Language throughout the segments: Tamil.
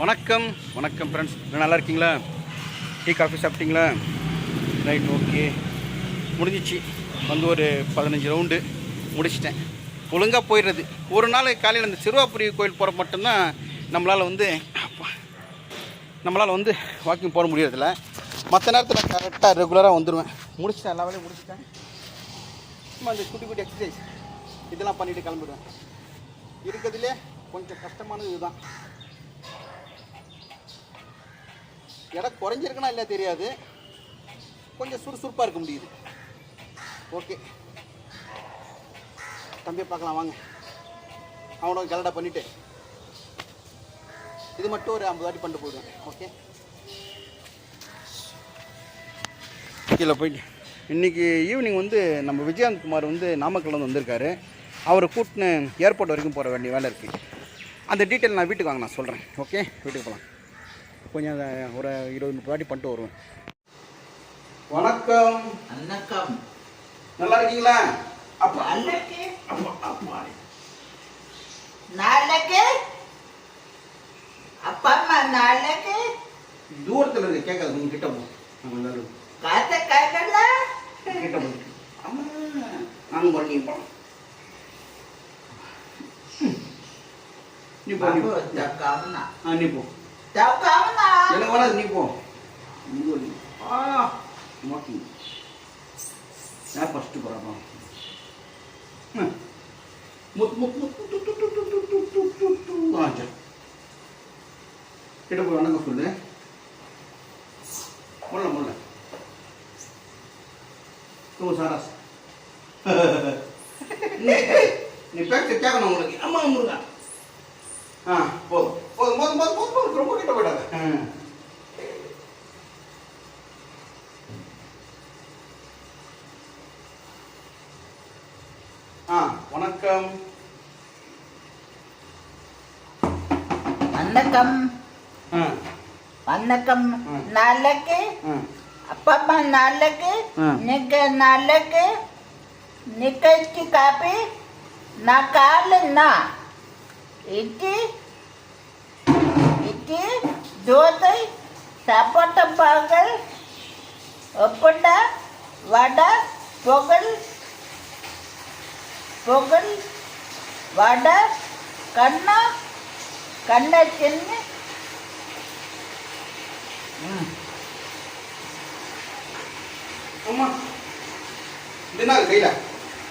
வணக்கம் வணக்கம் ஃப்ரெண்ட்ஸ் நல்லா இருக்கீங்களா? டீ காஃபி சாப்பிட்டீங்களா? ரைட் ஓகே முடிஞ்சிச்சு. வந்து ஒரு பதினஞ்சு ரவுண்டு முடிச்சிட்டேன். ஒழுங்காக போயிடுறது. ஒரு நாள் காலையில் இந்த சிறுவாபுரி கோயில் போகிற மட்டும்தான் நம்மளால் வந்து நம்மளால் வந்து வாக்கிங் போட முடியறதில்ல. மற்ற நேரத்தில் கரெக்டாக ரெகுலராக வந்துடுவேன் முடிச்சிட்டேன் எல்லா வேலையும் முடிச்சிட்டேன். சும்மா இந்த குட்டி குட்டி எக்ஸசைஸ் இதெல்லாம் பண்ணிவிட்டு கிளம்பிடுவேன். இருக்கிறதுலே கொஞ்சம் கஷ்டமானது இதுதான். எடை குறைஞ்சிருக்குன்னா இல்லை தெரியாது. கொஞ்சம் சுறுசுறுப்பாக இருக்க முடியுது. ஓகே. தம்பியை பார்க்கலாம் வாங்க. அவனும் கலடா பண்ணிவிட்டு இது மட்டும் ஒரு ஐம்பது வாட்டி பண்ணிட்டு போயிடுவேன். ஓகே. கீழே போயிட்டு. இன்றைக்கி ஈவினிங் வந்து நம்ம விஜயகாந்த் குமார் வந்து நாமக்கல் வந்து வந்திருக்காரு. அவரை கூட்டின்னு ஏர்போர்ட் வரைக்கும் போகிற வேண்டிய வேலை இருக்குது அந்த டீட்டெயில் நான் வீட்டுக்கு வாங்க நான் சொல்கிறேன் ஓகே? வீட்டுக்கு போகலாம் கொஞ்சம் ஒரு இருபது முப்பது வாட்டி பண்ணிட்டு வருவேன். வணக்கம். வணக்கம். நல்லா இருக்கீங்களா? அப்பா. நாளைக்கு அப்பா அப்பா. நாளைக்கு அப்பா அம்மா நாளைக்கு தூரத்தில் இருக்க கேட்காது நீங்கள் கிட்ட போ காத்த கேட்கல. கிட்ட போ. அம்மா நாங்கள் பண்ணி போகலாம் நீ போ நீ போ. எனக்கு வேணாது நீ போ ஆ நோக்கி நான் ஃபஸ்ட்டு போகிறப்பா முத் முத் முத் கிட்ட போய் வணக்கம் சொல்லு முல்ல முல்ல தூ சாராஸ் நீ பேச்சு கேட்கணும் உங்களுக்கு அம்மா முருகா வணக்கம். வணக்கம். வணக்கம். நாளைக்கு. அப்பா நாளைக்கு. நீங்க நாளைக்கு. நிகழ்ச்சி காப்பி. நான் காலண்ணா இட்லி இட்லி தோசை. சப்போட்டா பாகல் ஒப்பண்டா வடை. பொகல் பொகன் வட கண்ணா கண்ணச்சென்னு கையில?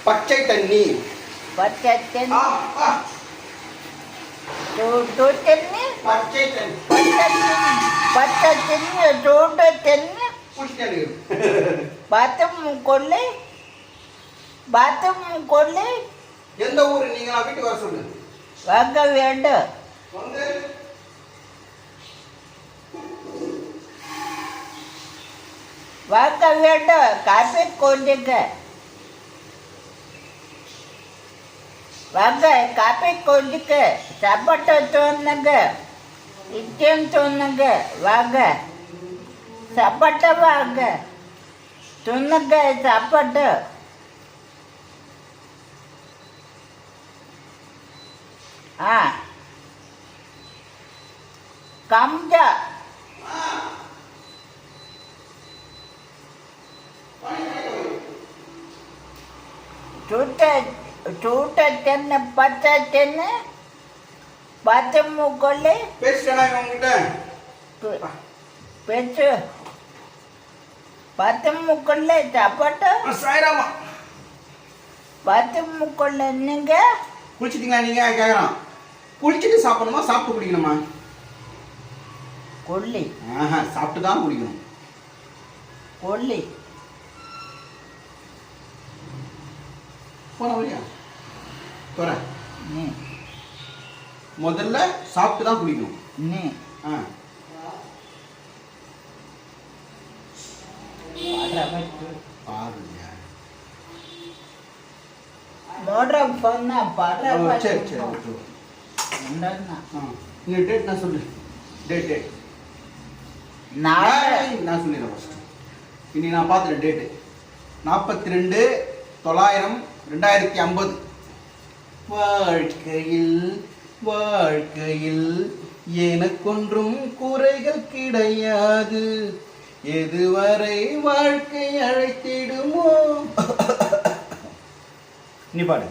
பச்சை தண்ணி. பச்சை தண்ணி. டூட்டு தண்ணி. பச்சை தண்ணி. பச்சை தண்ணி டூட்டு கொள்ளை. பாத்ரூம் கொண்டு எந்த ஊர்? நீங்க நான் வீட்டுக்கு வர சொல்லு. வாங்க வேண்டும் வந்து. வாங்க வேண்டும் காசு கொஞ்சங்க வாங்க காப்பி கொஞ்சுக்கு சாப்பாட்டை தோணுங்க. நிச்சயம் தோணுங்க. வாங்க. சாப்பாட்டை வாங்க. துண்ணுங்க சாப்பாட்டு ஆ. கம்ஜா. சூட்ட சூட்ட தென்னு பச்சை தென்னு பச்சை மூக்கொல்லி பெற்று பத்து முக்கொல்ல சாப்பாட்டு. சாயிராமா. பத்து முக்கொல்ல என்னங்க? குளிச்சிட்டீங்களா நீங்க? குளிச்சுட்டு சாப்பிடணுமா? சாப்பிட்டு குடிக்கணுமா? கொல்லி ஆஹா சாப்பிட்டு தான் குடிக்கணும். கொல்லி போன வழியா? நீ. முதல்ல சாப்பிட்டு தான் குடிக்கணும். நீ. ஆ. பாருங்க. மோட்ர போனா படுற சரி சரி நீ டேட் நான் சொல்லு. டேட் டேட் நான் சொல்லிடுறேன் ஃபஸ்ட்டு இன்னைக்கு நான் பார்த்துட்டேன் டேட்டு நாற்பத்தி ரெண்டு தொள்ளாயிரம் ரெண்டாயிரத்தி ஐம்பது. வாழ்க்கையில் வாழ்க்கையில் எனக்கொன்றும் குறைகள் கிடையாது. எதுவரை வாழ்க்கை அழைத்திடுமோ? நீ பாடு.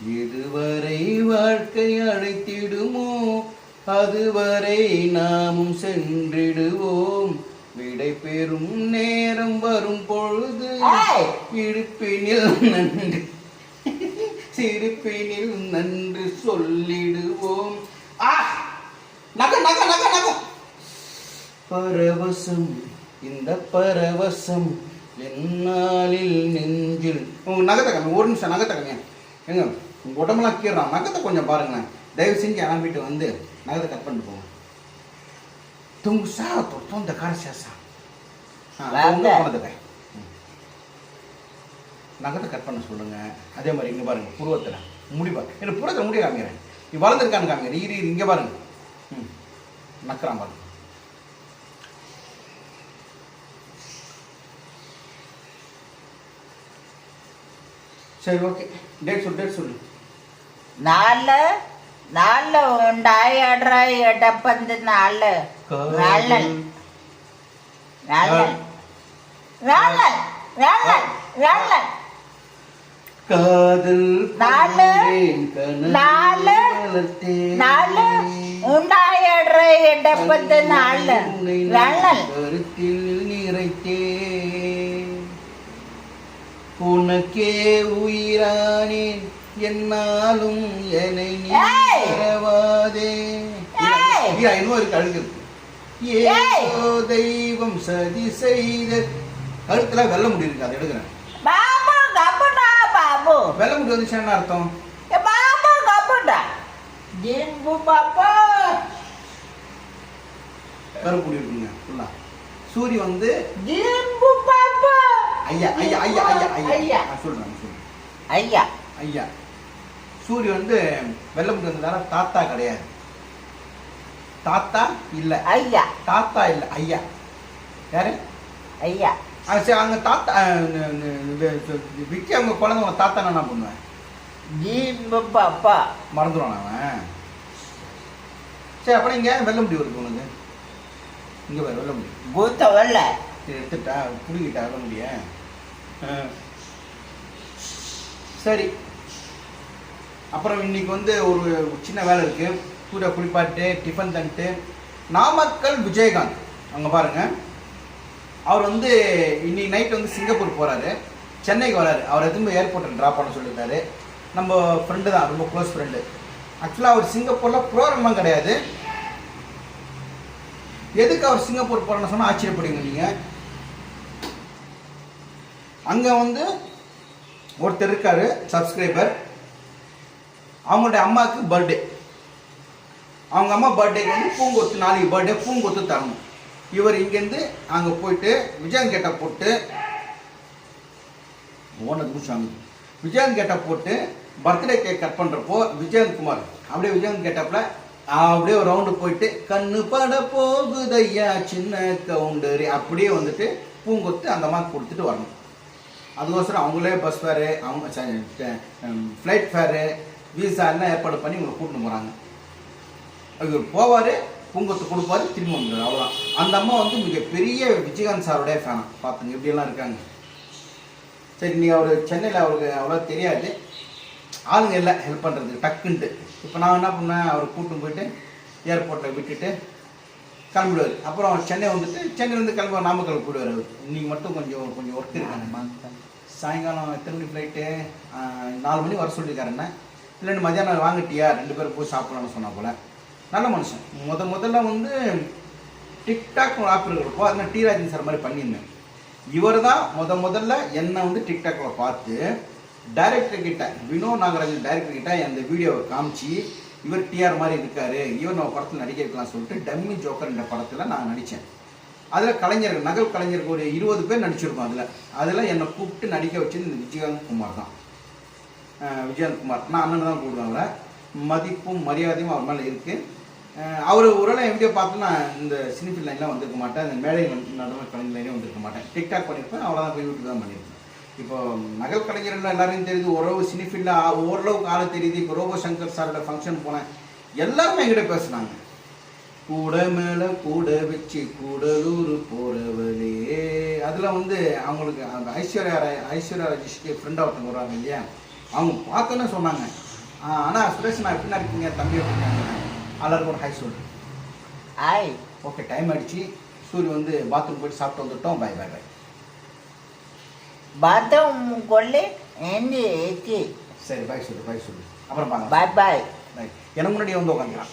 எதுவரை வாழ்க்கை அழைத்திடுமோ அதுவரை நாமும் சென்றிடுவோம். விடை பெறும் நேரம் வரும் பொழுது! இடுப்பினில் நன்று சிரிப்பினில் நன்று சொல்லிடுவோம். பரவசம் இந்த பரவசம் என்னாலில் நெஞ்சில். உங்க நகத்தை கம்மி ஒரு நிமிஷம் நகத்தை கம்மியா எங்க? உங்க உடம்பெல்லாம் கீறான் நகத்தை கொஞ்சம் பாருங்களேன். தயவு செஞ்சு கிளம்பிட்டு வந்து நகத்தை கட் பண்ணிட்டு போங்க. துங்கு சா தொத்தோம் இந்த கார சேசா வாங்க. நகத்தை கட் பண்ண சொல்லுங்க. அதே மாதிரி இங்க பாருங்க புருவத்தில். முடி பாருங்க எனக்கு புருவத்தில் முடி காமிக்கிறேன். நீ வளர்ந்துருக்கான்னு காமிக்கிறேன். இரு இங்க பாருங்க. ம். நக்கறான் பாருங்க. சரி ஓகே. டேட் சொல்லு டேட் சொல்லு. నాళ్ళ నాళ్ళ ఉండాయి అడ్రా ఎడపంది నాళ్ళ నాళ్ళ నాళ్ళ నాళ్ళ నాళ్ళ నాళ్ళ காதல் நாலு நாலு நாலு உண்டாயிடுற இடப்பத்து நாலு வெள்ளல். கருத்தில் நிறைத்தே உனக்கே உயிரானேன் என்னாலும் என்னை நீ மறவாதே. இன்னும் இருக்கு. அழுகு ஏதோ தெய்வம் சதி செய்த கழுத்துல வெள்ள முடி இருக்கு அதை எடுக்கிறேன். வெள்ள முடி வந்துச்சு என்ன அர்த்தம்? கருப்புடி இருக்குங்க ஃபுல்லா. சூரிய வந்து ஐயா ஐயா ஐயா ஐயா ஐயா. சொல்றேன். ஐயா. ஐயா சூரிய வந்து வெள்ளை முடி வந்ததால தாத்தா கிடையாது. தாத்தா இல்ல. ஐயா. தாத்தா இல்ல ஐயா. யாரு? ஐயா. சரி அங்க தாத்தா ந- ந- ந- விக்கி அவங்க குழந்தை உங்க தாத்தா என்ன பண்ணுவேன் ஜின்பு பாப்பா மறந்துடுவான் அவன்? சரி அப்புறம் இங்க வெள்ளை முடி வருது உனக்கு இங்க வெள்ளை முடி பூத்த வெள்ள எடுத்துட்டா புடிக்கிட்டா வெள்ளை முடிய சரி. அப்புறம் இன்னைக்கு வந்து ஒரு சின்ன வேலை இருக்கு. சூர்யா குளிப்பாட்டு டிஃபன் தந்துட்டு நாமக்கல் விஜயகாந்த். அங்கே பாருங்க. அவர் வந்து இன்னைக்கு நைட் வந்து சிங்கப்பூர் போகிறாரு சென்னைக்கு வராரு. அவர் எதுவும் ஏர்போர்ட்டில் ட்ராப் பண்ண சொல்லியிருந்தாரு நம்ம ஃப்ரெண்டு தான் ரொம்ப க்ளோஸ் ஃப்ரெண்டு ஆக்சுவலாக அவர் சிங்கப்பூரில் ப்ரோக்ராம்லாம் கிடையாது. எதுக்கு அவர் சிங்கப்பூர் போகிறேன்னு சொன்னால் ஆச்சரியப்படுங்க நீங்கள் அங்கே வந்து ஒருத்தர் இருக்காரு சப்ஸ்கிரைபர் அவங்களுடைய அம்மாவுக்கு பர்த்டே அவங்க அம்மா பர்த்டேக்கு வந்து பூங்கொத்து நாளைக்கு பர்த்டே பூங்கொத்து தரணும். இவர் இங்கேருந்து அங்கே போயிட்டு விஜயன் கேட்டை போட்டு ஓனது முடிச்சாங்க விஜயன் கேட்டை போட்டு பர்த்டே கேக் கட் பண்ணுறப்போ விஜயன் குமார் அப்படியே விஜயன் கேட்டப்பில் அப்படியே ஒரு ரவுண்டு போயிட்டு கண்ணு பட போகுதையா சின்ன கவுண்டரு அப்படியே வந்துட்டு பூங்கொத்து அந்த மாதிரி கொடுத்துட்டு வரணும். அதுக்கோசரம் அவங்களே பஸ் ஃபேரு அவங்க ஃப்ளைட் ஃபேரு விசா எல்லாம் ஏற்பாடு பண்ணி உங்களை கூட்டின்னு போகிறாங்க இவர் போவார் பூங்கத்தை கொடுப்பாரு திரும்பி வந்துடுவார். அவ்வளோதான் அந்த அம்மா வந்து மிகப்பெரிய விஜயகாந்த் சாருடைய ஃபேன் பார்த்துங்க இப்படியெல்லாம் இருக்காங்க. சரி நீங்கள் அவர் சென்னையில் அவருக்கு அவ்வளோ தெரியாது. ஆளுங்க இல்லை ஹெல்ப் பண்ணுறதுக்கு டக்குன்ட்டு. இப்போ நான் என்ன பண்ணேன் அவர் கூட்டின்னு போயிட்டு ஏர்போர்ட்டில் விட்டுட்டு கிளம்பிடுவார். அப்புறம் சென்னை வந்துட்டு சென்னையிலேருந்து கிளம்ப நாமக்கல் போயிடுவார் அவர். இன்னைக்கு மட்டும் கொஞ்சம் கொஞ்சம் ஒர்க் இருக்காங்க சாயங்காலம் எத்தனை மணி ஃப்ளைட்டு நாலு மணி வர சொல்லியிருக்காரு என்ன? இல்லைன்னு மதியானம் வாங்கிட்டியா? ரெண்டு பேரும் போய் சாப்பிடலாம்னு சொன்னா போல. நல்ல மனுஷன். முத முதல்ல வந்து டிக்டாக் ஆப் இருக்கிறப்போ அதில் டி ராஜன் சார் மாதிரி பண்ணியிருந்தேன். இவர் தான் முத முதல்ல என்னை வந்து டிக்டாக்ல பார்த்து டைரக்டர் கிட்ட வினோ நாகராஜன் டைரக்டர் கிட்ட அந்த வீடியோவை காமிச்சு இவர் டிஆர் மாதிரி இருக்காரு. இவர் நம்ம படத்தில் நடிக்க இருக்கலாம் சொல்லிட்டு டம்மி ஜோக்கர் என்ற படத்தில் நான் நடித்தேன் அதில் கலைஞர் நகல் கலைஞருக்கு ஒரு இருபது பேர் நடிச்சிருக்கோம் அதில். அதில் என்னை கூப்பிட்டு நடிக்க வச்சது இந்த விஜயகாந்த் குமார் தான். விஜயகாந்த் குமார். நான் அண்ணன் தான் கூப்பிடுவேன் அவரை. மதிப்பும் மரியாதையும் அவர் மேலே இருக்குது அவர் ஒருவேளை என் வீடியோ பார்த்து நான் இந்த சினிஃபில் லைன்லாம் வந்திருக்க மாட்டேன் இந்த மேடை நடன கலைஞர் லைனே வந்திருக்க மாட்டேன் டிக்டாக் பண்ணியிருப்பேன் அவ்வளோதான் போய் யூடியூப் தான் பண்ணியிருப்பேன் இப்போ நகல் கலைஞர்கள் எல்லாரையும் தெரியுது ஓரளவு சினிஃபில்ல ஓரளவுக்கு ஆள தெரியுது. இப்போ ரோபோ சங்கர் சாரோட ஃபங்க்ஷன் போனேன் எல்லாருமே என்கிட்ட பேசுனாங்க கூட மேல கூட வச்சு கூடலூர் போறவளே. அதுல வந்து அவங்களுக்கு அந்த ஐஸ்வர்யா ராய் ஐஸ்வர்யா ராஜேஷ்க்கு ஃப்ரெண்டாக ஒருத்தவங்க வருவாங்க இல்லையா? அவங்க பார்த்தோன்னே சொன்னாங்க. "ஆ, அண்ணா சுரேஷ் நான் எப்படி இருக்கீங்க? தம்பி எப்படிங்க எல்லாருக்கும் ஒரு ஹாய் சொல்லு. ஆய் ஓகே டைம் ஆயிடுச்சு. சூரிய வந்து பாத்ரூம் போயிட்டு சாப்பிட்டு வந்துட்டோம். பை பை பை பாத்ரூம் கொள்ளு என்ன ஏச்சி சரி பை சொல்லு பை சொல்லு. அப்புறம் பாய் பாய் பை எனக்கு முன்னாடி வந்து உட்காந்துக்கலாம்